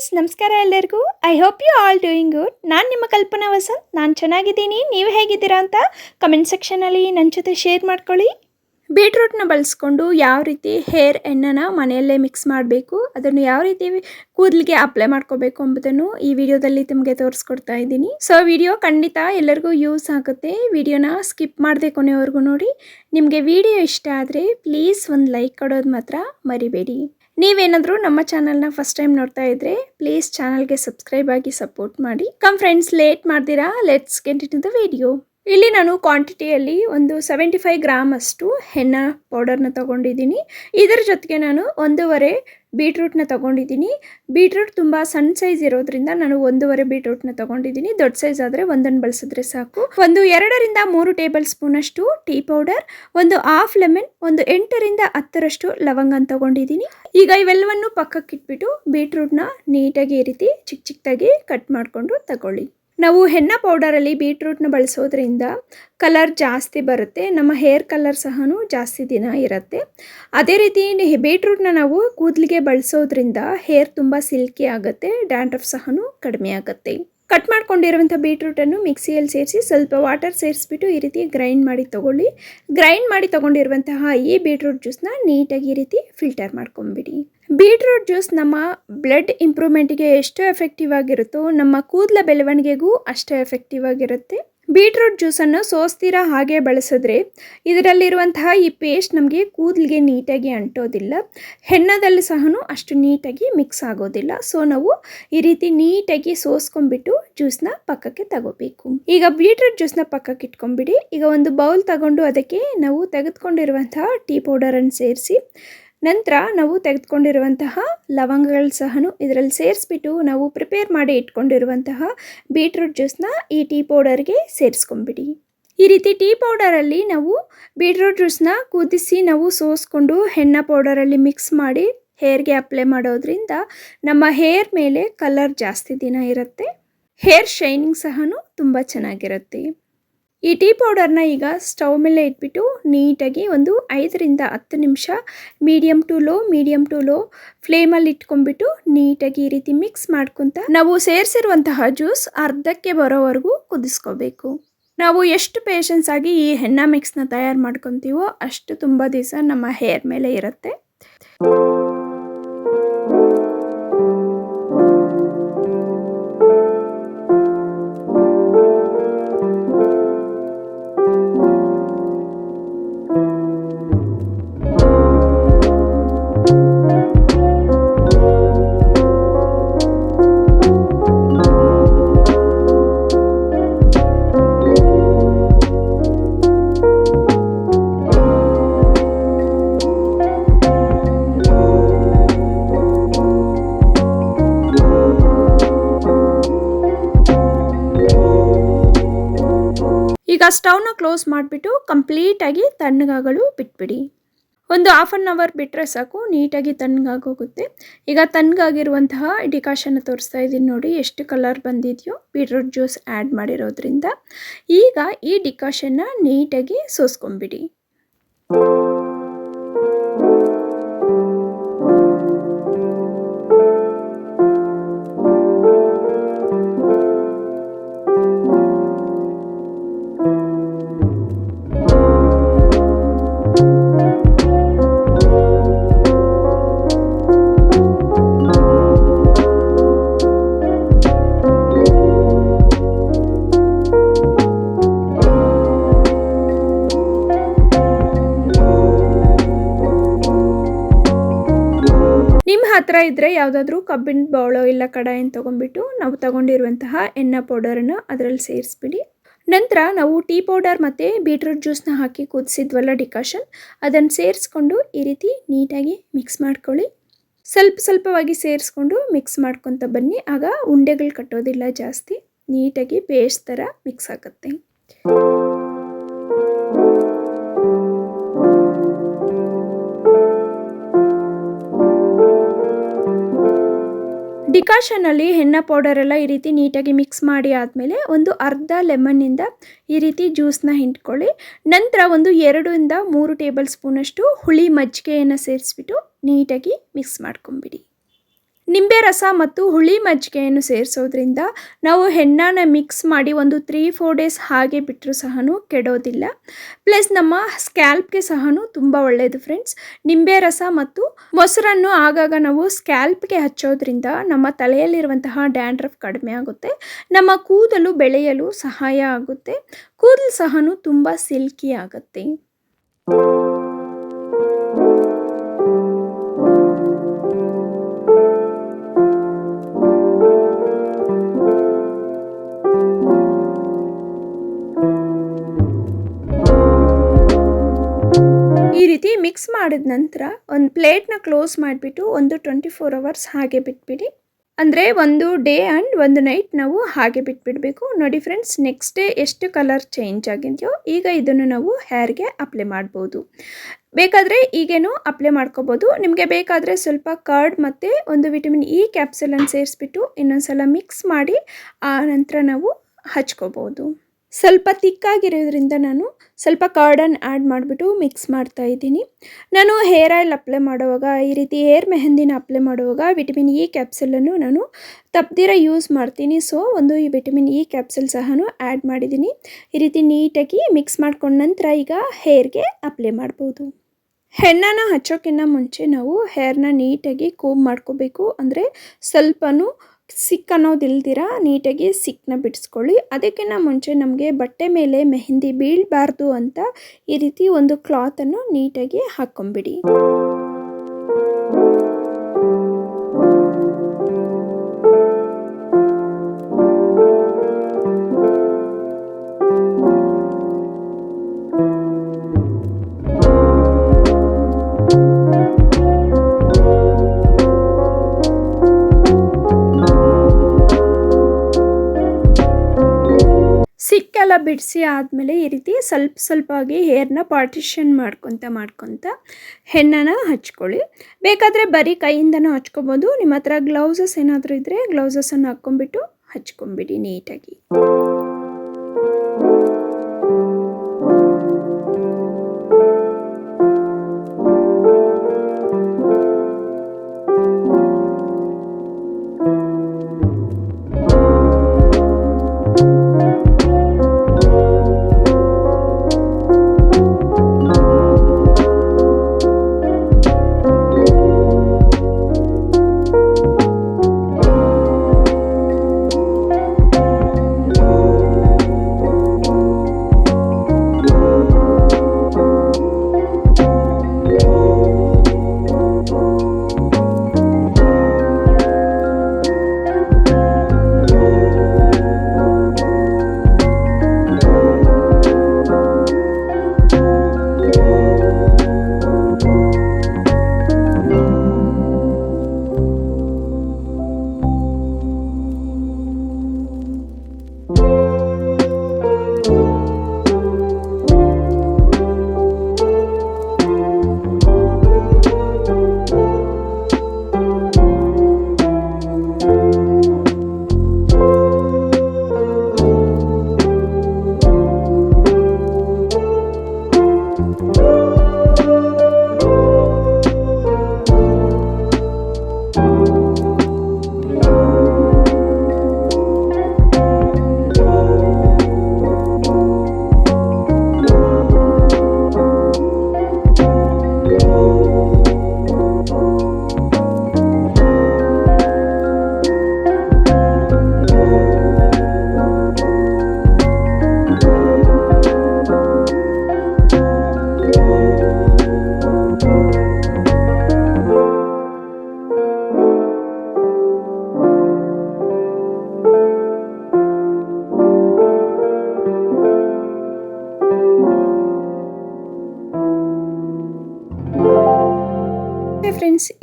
Friends, ನಮಸ್ಕಾರ ಎಲ್ಲರಿಗೂ. I hope you all doing good ನಾನು ನಿಮ್ಮ ಕಲ್ಪನಾ ವಸಂತ್. ನಾನು ಚೆನ್ನಾಗಿದ್ದೀನಿ. ನೀವು ಹೇಗಿದ್ದೀರಾ ಅಂತ ಕಮೆಂಟ್ ಸೆಕ್ಷನಲ್ಲಿ ನನ್ನ ಜೊತೆ ಶೇರ್ ಮಾಡ್ಕೊಳ್ಳಿ. ಬೀಟ್ರೂಟ್ನ ಬಳಸ್ಕೊಂಡು ಯಾವ ರೀತಿ ಹೇರ್ ಎಣ್ಣೆನ ಮನೆಯಲ್ಲೇ ಮಿಕ್ಸ್ ಮಾಡಬೇಕು, ಅದನ್ನು ಯಾವ ರೀತಿ ಕೂದಲಿಗೆ ಅಪ್ಲೈ ಮಾಡ್ಕೋಬೇಕು ಎಂಬುದನ್ನು ಈ ವಿಡಿಯೋದಲ್ಲಿ ನಿಮಗೆ ತೋರಿಸ್ಕೊಡ್ತಾ ಇದ್ದೀನಿ. ಸೊ ವಿಡಿಯೋ ಖಂಡಿತ ಎಲ್ಲರಿಗೂ ಯೂಸ್ ಆಗುತ್ತೆ. ವಿಡಿಯೋನ ಸ್ಕಿಪ್ ಮಾಡದೆ ಕೊನೆವರೆಗೂ ನೋಡಿ. ನಿಮಗೆ ವಿಡಿಯೋ ಇಷ್ಟ ಆದರೆ ಪ್ಲೀಸ್ ಒಂದು ಲೈಕ್ ಕೊಡೋದು ಮಾತ್ರ ಮರಿಬೇಡಿ. ನೀವೇನಾದರೂ ನಮ್ಮ ಚಾನಲ್ನ ಫಸ್ಟ್ ಟೈಮ್ ನೋಡ್ತಾ ಇದ್ರೆ ಪ್ಲೀಸ್ ಚಾನಲ್ಗೆ ಸಬ್ಸ್ಕ್ರೈಬ್ ಆಗಿ ಸಪೋರ್ಟ್ ಮಾಡಿ. ಕಮ್ ಫ್ರೆಂಡ್ಸ್ ಲೇಟ್ ಮಾಡ್ತೀರಾ? ಲೆಟ್ಸ್ ಗೆಟ್ ದ ವಿಡಿಯೋ ಇಲ್ಲಿ ನಾನು ಕ್ವಾಂಟಿಟಿಯಲ್ಲಿ ಒಂದು ಸೆವೆಂಟಿ ಫೈವ್ ಗ್ರಾಮ್ ಅಷ್ಟು ಹೆಣ್ಣ ಪೌಡರ್ನ ತಗೊಂಡಿದ್ದೀನಿ. ಇದರ ಜೊತೆಗೆ ನಾನು ಒಂದೂವರೆ ಬೀಟ್ರೂಟ್ನ ತೊಗೊಂಡಿದ್ದೀನಿ. ಬೀಟ್ರೂಟ್ ತುಂಬ ಸಣ್ಣ ಸೈಜ್ ಇರೋದ್ರಿಂದ ನಾನು ಒಂದೂವರೆ ಬೀಟ್ರೂಟ್ನ ತೊಗೊಂಡಿದ್ದೀನಿ. ದೊಡ್ಡ ಸೈಜ್ ಆದರೆ ಒಂದನ್ನು ಬಳಸಿದ್ರೆ ಸಾಕು. ಒಂದು ಎರಡರಿಂದ ಮೂರು ಟೇಬಲ್ ಸ್ಪೂನಷ್ಟು ಟೀ ಪೌಡರ್, ಒಂದು ಹಾಫ್ ಲೆಮನ್, ಒಂದು ಎಂಟರಿಂದ ಹತ್ತರಷ್ಟು ಲವಂಗನ ತೊಗೊಂಡಿದ್ದೀನಿ. ಈಗ ಇವೆಲ್ಲವನ್ನು ಪಕ್ಕಕ್ಕಿಟ್ಬಿಟ್ಟು ಬೀಟ್ರೂಟ್ನ ನೀಟಾಗಿ ಈ ರೀತಿ ಚಿಕ್ಕ ಚಿಕ್ಕದಾಗಿ ಕಟ್ ಮಾಡಿಕೊಂಡು ತಗೊಳ್ಳಿ. ನಾವು ಹೆನ್ನ ಪೌಡರಲ್ಲಿ ಬೀಟ್ರೂಟ್ನ ಬಳಸೋದ್ರಿಂದ ಕಲರ್ ಜಾಸ್ತಿ ಬರುತ್ತೆ, ನಮ್ಮ ಹೇರ್ ಕಲರ್ ಸಹ ಜಾಸ್ತಿ ದಿನ ಇರುತ್ತೆ. ಅದೇ ರೀತಿ ಬೀಟ್ರೂಟ್ನ ನಾವು ಕೂದಲಿಗೆ ಬಳಸೋದ್ರಿಂದ ಹೇರ್ ತುಂಬ ಸಿಲ್ಕಿ ಆಗುತ್ತೆ, ಡ್ಯಾಂಡ್ರಫ್ ಸಹ ಕಡಿಮೆ ಆಗುತ್ತೆ. ಕಟ್ ಮಾಡ್ಕೊಂಡಿರುವಂಥ ಬೀಟ್ರೂಟನ್ನು ಮಿಕ್ಸಿಯಲ್ಲಿ ಸೇರಿಸಿ ಸ್ವಲ್ಪ ವಾಟರ್ ಸೇರಿಸ್ಬಿಟ್ಟು ಈ ರೀತಿ ಗ್ರೈಂಡ್ ಮಾಡಿ ತಗೊಳ್ಳಿ. ಗ್ರೈಂಡ್ ಮಾಡಿ ತೊಗೊಂಡಿರುವಂತಹ ಈ ಬೀಟ್ರೂಟ್ ಜ್ಯೂಸ್ನ ನೀಟಾಗಿ ಈ ರೀತಿ ಫಿಲ್ಟರ್ ಮಾಡ್ಕೊಂಬಿಡಿ. ಬೀಟ್ರೂಟ್ ಜ್ಯೂಸ್ ನಮ್ಮ ಬ್ಲಡ್ ಇಂಪ್ರೂವ್ಮೆಂಟ್ಗೆ ಎಷ್ಟು ಎಫೆಕ್ಟಿವ್ ಆಗಿರುತ್ತೋ, ನಮ್ಮ ಕೂದಲ ಬೆಳವಣಿಗೆಗೂ ಅಷ್ಟೇ ಎಫೆಕ್ಟಿವ್ ಆಗಿರುತ್ತೆ. ಬೀಟ್ರೂಟ್ ಜ್ಯೂಸನ್ನು ಸೋಸ್ತೀರ ಹಾಗೆ ಬಳಸಿದ್ರೆ ಇದರಲ್ಲಿರುವಂತಹ ಈ ಪೇಸ್ಟ್ ನಮಗೆ ಕೂದಲಿಗೆ ನೀಟಾಗಿ ಅಂಟೋದಿಲ್ಲ ಹೆಣ್ಣದಲ್ಲಿ ಸಹ ಅಷ್ಟು ನೀಟಾಗಿ ಮಿಕ್ಸ್ ಆಗೋದಿಲ್ಲ. ಸೊ ನಾವು ಈ ರೀತಿ ನೀಟಾಗಿ ಸೋಸ್ಕೊಂಡ್ಬಿಟ್ಟು ಜ್ಯೂಸ್ನ ಪಕ್ಕಕ್ಕೆ ತಗೋಬೇಕು. ಈಗ ಬೀಟ್ರೂಟ್ ಜ್ಯೂಸ್ನ ಪಕ್ಕಕ್ಕೆ ಇಟ್ಕೊಂಡ್ಬಿಡಿ. ಈಗ ಒಂದು ಬೌಲ್ ತಗೊಂಡು ಅದಕ್ಕೆ ನಾವು ತೆಗೆದುಕೊಂಡಿರುವಂತಹ ಟೀ ಪೌಡರನ್ನು ಸೇರಿಸಿ ನಂತರ ನಾವು ತೆಗೆದುಕೊಂಡಿರುವಂತಹ ಲವಂಗಗಳು ಸಹ ಇದರಲ್ಲಿ ಸೇರಿಸ್ಬಿಟ್ಟು ನಾವು ಪ್ರಿಪೇರ್ ಮಾಡಿ ಇಟ್ಕೊಂಡಿರುವಂತಹ ಬೀಟ್ರೂಟ್ ಜ್ಯೂಸ್ನ ಈ ಟೀ ಪೌಡರ್ಗೆ ಸೇರಿಸ್ಕೊಂಬಿಡಿ ಈ ರೀತಿ ಟೀ ಪೌಡರಲ್ಲಿ ನಾವು ಬೀಟ್ರೂಟ್ ಜ್ಯೂಸ್ನ ಕುದಿಸಿ ನಾವು ಸೋಸ್ಕೊಂಡು ಹೆಣ್ಣ ಪೌಡರಲ್ಲಿ ಮಿಕ್ಸ್ ಮಾಡಿ ಹೇರ್ಗೆ ಅಪ್ಲೈ ಮಾಡೋದ್ರಿಂದ ನಮ್ಮ ಹೇರ್ ಮೇಲೆ ಕಲರ್ ಜಾಸ್ತಿ ದಿನ ಇರುತ್ತೆ. ಹೇರ್ ಶೈನಿಂಗ್ ಸಹ ತುಂಬ ಚೆನ್ನಾಗಿರುತ್ತೆ. ಈ ಟೀ ಪೌಡರ್ನ ಈಗ ಸ್ಟವ್ ಮೇಲೆ ಇಟ್ಬಿಟ್ಟು ನೀಟಾಗಿ ಒಂದು ಐದರಿಂದ ಹತ್ತು ನಿಮಿಷ medium to low medium to low ಫ್ಲೇಮಲ್ಲಿ ಇಟ್ಕೊಂಡ್ಬಿಟ್ಟು ನೀಟಾಗಿ ಈ ರೀತಿ ಮಿಕ್ಸ್ ಮಾಡ್ಕೊತ ನಾವು ಸೇರಿಸಿರುವಂತಹ ಜ್ಯೂಸ್ ಅರ್ಧಕ್ಕೆ ಬರೋವರೆಗೂ ಕುದಿಸ್ಕೋಬೇಕು. ನಾವು ಎಷ್ಟು ಪೇಷನ್ಸ್ ಆಗಿ ಈ ಹೆಣ್ಣ ಮಿಕ್ಸ್ನ ತಯಾರು ಮಾಡ್ಕೊತೀವೋ ಅಷ್ಟು ತುಂಬ ದಿವಸ ನಮ್ಮ ಹೇರ್ ಮೇಲೆ ಇರುತ್ತೆ. ಈಗ ಸ್ಟವ್ನ ಕ್ಲೋಸ್ ಮಾಡಿಬಿಟ್ಟು ಕಂಪ್ಲೀಟಾಗಿ ತಣ್ಣಗಾಗಲು ಬಿಟ್ಬಿಡಿ. ಒಂದು ಹಾಫ್ ಆನ್ ಅವರ್ ಬಿಟ್ಟರೆ ಸಾಕು, ನೀಟಾಗಿ ತಣ್ಣಗಾಗೋಗುತ್ತೆ. ಈಗ ತಣ್ಣಗಾಗಿರುವಂತಹ ಡಿಕಾಷನ್ನ ತೋರಿಸ್ತಾ ಇದ್ದೀನಿ ನೋಡಿ, ಎಷ್ಟು ಕಲರ್ ಬಂದಿದೆಯೋ ಬೀಟ್ರೂಟ್ ಜ್ಯೂಸ್ ಆ್ಯಡ್ ಮಾಡಿರೋದ್ರಿಂದ. ಈಗ ಈ ಡಿಕಾಷನ್ನ ನೀಟಾಗಿ ಸೋಸ್ಕೊಂಬಿಡಿ ಇದ್ದರೆ ಯಾವುದಾದ್ರೂ ಕಬ್ಬಿಣ ಬೌಳೋ ಇಲ್ಲ ಕಡಾಯಿನ ತೊಗೊಂಡ್ಬಿಟ್ಟು ನಾವು ತಗೊಂಡಿರುವಂತಹ ಎಣ್ಣೆ ಪೌಡರನ್ನು ಅದರಲ್ಲಿ ಸೇರಿಸ್ಬಿಡಿ. ನಂತರ ನಾವು ಟೀ ಪೌಡರ್ ಮತ್ತು ಬೀಟ್ರೂಟ್ ಜ್ಯೂಸ್ನ ಹಾಕಿ ಕುದಿಸಿದ್ವಲ್ಲ ಡಿಕಾಷನ್ ಅದನ್ನು ಸೇರಿಸ್ಕೊಂಡು ಈ ರೀತಿ ನೀಟಾಗಿ ಮಿಕ್ಸ್ ಮಾಡ್ಕೊಳ್ಳಿ. ಸ್ವಲ್ಪ ಸ್ವಲ್ಪವಾಗಿ ಸೇರಿಸ್ಕೊಂಡು ಮಿಕ್ಸ್ ಮಾಡ್ಕೊತ ಬನ್ನಿ, ಆಗ ಉಂಡೆಗಳು ಕಟ್ಟೋದಿಲ್ಲ ಜಾಸ್ತಿ. ನೀಟಾಗಿ ಪೇಸ್ಟ್ ಥರ ಮಿಕ್ಸ್ ಆಗುತ್ತೆ. ಡಿಕಾಷನಲ್ಲಿ ಹೆಣ್ಣ ಪೌಡರ್ ಎಲ್ಲ ಈ ರೀತಿ ನೀಟಾಗಿ ಮಿಕ್ಸ್ ಮಾಡಿ ಆದಮೇಲೆ ಒಂದು ಅರ್ಧ ಲೆಮನ್ನಿಂದ ಈ ರೀತಿ ಜ್ಯೂಸ್ನ ಹಿಂಡ್ಕೊಳ್ಳಿ. ನಂತರ ಒಂದು ಎರಡರಿಂದ ಮೂರು ಟೇಬಲ್ ಸ್ಪೂನಷ್ಟು ಹುಳಿ ಮಜ್ಜಿಗೆಯನ್ನು ಸೇರಿಸ್ಬಿಟ್ಟು ನೀಟಾಗಿ ಮಿಕ್ಸ್ ಮಾಡ್ಕೊಂಬಿಡಿ. ನಿಂಬೆ ರಸ ಮತ್ತು ಹುಳಿ ಮಜ್ಜಿಗೆಯನ್ನು ಸೇರಿಸೋದ್ರಿಂದ ನಾವು ಹೆಣ್ಣನ್ನ ಮಿಕ್ಸ್ ಮಾಡಿ ಒಂದು ತ್ರೀ ಫೋರ್ ಡೇಸ್ ಹಾಗೆ ಬಿಟ್ಟರೂ ಸಹ ಕೆಡೋದಿಲ್ಲ. ಪ್ಲಸ್ ನಮ್ಮ ಸ್ಕ್ಯಾಲ್ಪ್ಗೆ ಸಹ ತುಂಬ ಒಳ್ಳೆಯದು ಫ್ರೆಂಡ್ಸ್ ನಿಂಬೆ ರಸ ಮತ್ತು ಮೊಸರನ್ನು ಆಗಾಗ ನಾವು ಸ್ಕ್ಯಾಲ್ಪ್ಗೆ ಹಚ್ಚೋದ್ರಿಂದ ನಮ್ಮ ತಲೆಯಲ್ಲಿರುವಂತಹ ಡ್ಯಾಂಡ್ರಫ್ ಕಡಿಮೆ ಆಗುತ್ತೆ. ನಮ್ಮ ಕೂದಲು ಬೆಳೆಯಲು ಸಹಾಯ ಆಗುತ್ತೆ. ಕೂದಲು ಸಹ ತುಂಬ ಸಿಲ್ಕಿ ಆಗುತ್ತೆ. ಈ ರೀತಿ ಮಿಕ್ಸ್ ಮಾಡಿದ ನಂತರ ಒಂದು ಪ್ಲೇಟ್ನ ಕ್ಲೋಸ್ ಮಾಡಿಬಿಟ್ಟು ಒಂದು ಟ್ವೆಂಟಿ ಫೋರ್ ಅವರ್ಸ್ ಹಾಗೆ ಬಿಟ್ಬಿಡಿ. ಅಂದರೆ ಒಂದು ಡೇ ಆ್ಯಂಡ್ ಒಂದು ನೈಟ್ ನಾವು ಹಾಗೆ ಬಿಟ್ಬಿಡಬೇಕು. ನೋಡಿ ಫ್ರೆಂಡ್ಸ್ ನೆಕ್ಸ್ಟ್ ಡೇ ಎಷ್ಟು ಕಲರ್ ಚೇಂಜ್ ಆಗಿದೆಯೋ ಈಗ ಇದನ್ನು ನಾವು ಹೇರ್ಗೆ ಅಪ್ಲೈ ಮಾಡ್ಬೋದು. ಬೇಕಾದರೆ ಈಗೇನು ಅಪ್ಲೈ ಮಾಡ್ಕೋಬೋದು. ನಿಮಗೆ ಬೇಕಾದರೆ ಸ್ವಲ್ಪ ಕರ್ಡ್ ಮತ್ತು ಒಂದು ವಿಟಮಿನ್ ಇ ಕ್ಯಾಪ್ಸೂಲನ್ನು ಸೇರಿಸ್ಬಿಟ್ಟು ಇನ್ನೊಂದು ಸಲ ಮಿಕ್ಸ್ ಮಾಡಿ, ಆ ನಂತರ ನಾವು ಹಚ್ಕೋಬೋದು. ಸ್ವಲ್ಪ ತಿಕ್ಕಾಗಿರೋದ್ರಿಂದ ನಾನು ಸ್ವಲ್ಪ ಕಾರ್ಡನ್ ಆ್ಯಡ್ ಮಾಡಿಬಿಟ್ಟು ಮಿಕ್ಸ್ ಮಾಡ್ತಾ ಇದ್ದೀನಿ. ನಾನು ಹೇರ್ ಆಯಿಲ್ ಅಪ್ಲೈ ಮಾಡುವಾಗ, ಈ ರೀತಿ ಹೇರ್ ಮೆಹಂದಿನ ಅಪ್ಲೈ ಮಾಡುವಾಗ ವಿಟಮಿನ್ ಇ ಕ್ಯಾಪ್ಸೂಲನ್ನು ನಾನು ತಪ್ಪದಿರ ಯೂಸ್ ಮಾಡ್ತೀನಿ. ಸೊ, ಒಂದು ಈ ವಿಟಮಿನ್ ಇ ಕ್ಯಾಪ್ಸೂಲ್ ಸಹ ಆ್ಯಡ್ ಮಾಡಿದ್ದೀನಿ. ಈ ರೀತಿ ನೀಟಾಗಿ ಮಿಕ್ಸ್ ಮಾಡ್ಕೊಂಡ ನಂತರ ಈಗ ಹೇರ್ಗೆ ಅಪ್ಲೈ ಮಾಡ್ಬೋದು. ಹೆಣ್ಣನ್ನು ಹಚ್ಚೋಕ್ಕಿಂತ ಮುಂಚೆ ನಾವು ಹೇರ್ನ ನೀಟಾಗಿ ಕೂಮ್ ಮಾಡ್ಕೋಬೇಕು. ಅಂದರೆ ಸ್ವಲ್ಪನೂ ಸಿಕ್ ಅನ್ನೋದಿಲ್ದಿರ ನೀಟಾಗಿ ಸಿಕ್ಕನ್ನ ಬಿಡಿಸ್ಕೊಳ್ಳಿ. ಅದಕ್ಕಿಂತ ಮುಂಚೆ ನಮಗೆ ಬಟ್ಟೆ ಮೇಲೆ ಮೆಹಂದಿ ಬೀಳಬಾರ್ದು ಅಂತ ಈ ರೀತಿ ಒಂದು ಕ್ಲಾತನ್ನು ನೀಟಾಗಿ ಹಾಕ್ಕೊಂಬಿಡಿ ಬಿಡಿಸಿ ಆದಮೇಲೆ ಈ ರೀತಿ ಸ್ವಲ್ಪ ಸ್ವಲ್ಪವಾಗಿ ಹೇರ್ನ ಪಾರ್ಟಿಷನ್ ಮಾಡ್ಕೊತ ಮಾಡ್ಕೊತ ಹೆಣ್ಣನ ಹಚ್ಕೊಳ್ಳಿ. ಬೇಕಾದರೆ ಬರೀ ಕೈಯಿಂದನೂ ಹಚ್ಕೊಬೋದು. ನಿಮ್ಮ ಹತ್ರ ಗ್ಲೌಸಸ್ ಏನಾದರೂ ಇದ್ದರೆ ಗ್ಲೌಸಸನ್ನು ಹಾಕ್ಕೊಂಬಿಟ್ಟು ಹಚ್ಕೊಂಬಿಡಿ ನೀಟಾಗಿ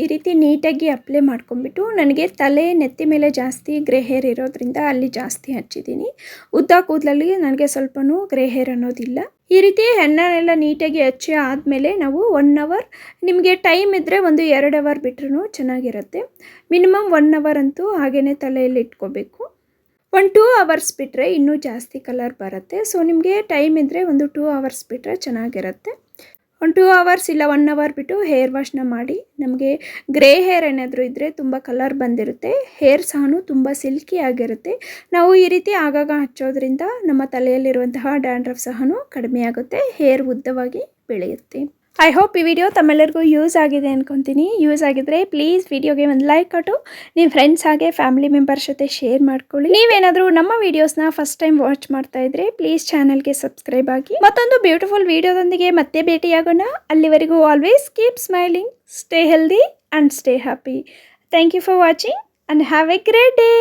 ಈ ರೀತಿ ನೀಟಾಗಿ ಅಪ್ಲೈ ಮಾಡ್ಕೊಂಬಿಟ್ಟು ನನಗೆ ತಲೆ ನೆತ್ತಿ ಮೇಲೆ ಜಾಸ್ತಿ ಗ್ರೇ ಹೇರ್ ಇರೋದ್ರಿಂದ ಅಲ್ಲಿ ಜಾಸ್ತಿ ಹಚ್ಚಿದ್ದೀನಿ. ಉದ್ದ ಕೂದಲಲ್ಲಿ ನನಗೆ ಸ್ವಲ್ಪನೂ ಗ್ರೇ ಹೇರ್ ಅನ್ನೋದಿಲ್ಲ. ಈ ರೀತಿ ಹೆಣ್ಣನೆಲ್ಲ ನೀಟಾಗಿ ಹಚ್ಚಿ ಆದಮೇಲೆ ನಾವು ಒನ್ ಅವರ್ ನಿಮಗೆ ಟೈಮ್ ಇದ್ದರೆ ಒಂದು ಎರಡು ಅವರ್ ಬಿಟ್ರೂ ಚೆನ್ನಾಗಿರುತ್ತೆ. ಮಿನಿಮಮ್ ಒನ್ ಅವರ್ ಅಂತೂ ಹಾಗೇ ತಲೆಯಲ್ಲಿ ಇಟ್ಕೋಬೇಕು. ಒಂದು ಟೂ ಅವರ್ಸ್ ಬಿಟ್ಟರೆ ಇನ್ನೂ ಜಾಸ್ತಿ ಕಲರ್ ಬರುತ್ತೆ. ಸೊ ನಿಮಗೆ ಟೈಮ್ ಇದ್ದರೆ ಒಂದು ಟೂ ಅವರ್ಸ್ ಬಿಟ್ಟರೆ ಚೆನ್ನಾಗಿರುತ್ತೆ. ಒಂದು ಟೂ ಅವರ್ಸ್ ಇಲ್ಲ ಒನ್ ಅವರ್ ಬಿಟ್ಟು ಹೇರ್ ವಾಶ್ನ ಮಾಡಿ. ನಮಗೆ ಗ್ರೇ ಹೇರ್ ಏನಾದರೂ ಇದ್ದರೆ ತುಂಬ ಕಲರ್ ಬಂದಿರುತ್ತೆ. ಹೇರ್ ಸಹನೂ ತುಂಬ ಸಿಲ್ಕಿ ಆಗಿರುತ್ತೆ. ನಾವು ಈ ರೀತಿ ಆಗಾಗ ಹಚ್ಚೋದ್ರಿಂದ ನಮ್ಮ ತಲೆಯಲ್ಲಿರುವಂತಹ ಡ್ಯಾಂಡ್ರಫ್ ಸಹನು ಕಡಿಮೆ ಆಗುತ್ತೆ. ಹೇರ್ ಉದ್ದವಾಗಿ ಬೆಳೆಯುತ್ತೆ. ಐ ಹೋಪ್ ಈ ವಿಡಿಯೋ ತಮ್ಮೆಲ್ಲರಿಗೂ ಯೂಸ್ ಆಗಿದೆ ಅಂದ್ಕೊತೀನಿ ಯೂಸ್ ಆಗಿದ್ರೆ ಪ್ಲೀಸ್ ವಿಡಿಯೋಗೆ ಒಂದು ಲೈಕ್ ಕೊಟ್ಟು ನಿಮ್ಮ ಫ್ರೆಂಡ್ಸ್ ಹಾಗೆ ಫ್ಯಾಮಿಲಿ ಮೆಂಬರ್ಸ್ ಜೊತೆ ಶೇರ್ ಮಾಡ್ಕೊಳ್ಳಿ. ನೀವೇನಾದರೂ ನಮ್ಮ ವಿಡಿಯೋಸ್ನ ಫಸ್ಟ್ ಟೈಮ್ ವಾಚ್ ಮಾಡ್ತಾ ಇದ್ರೆ ಪ್ಲೀಸ್ ಚಾನಲ್ಗೆ ಸಬ್ಸ್ಕ್ರೈಬ್ ಆಗಿ. ಮತ್ತೊಂದು ಬ್ಯೂಟಿಫುಲ್ ವಿಡಿಯೋದೊಂದಿಗೆ ಮತ್ತೆ ಭೇಟಿಯಾಗೋಣ. ಅಲ್ಲಿವರೆಗೂ always keep smiling stay healthy and stay happy thank you for watching and have a great day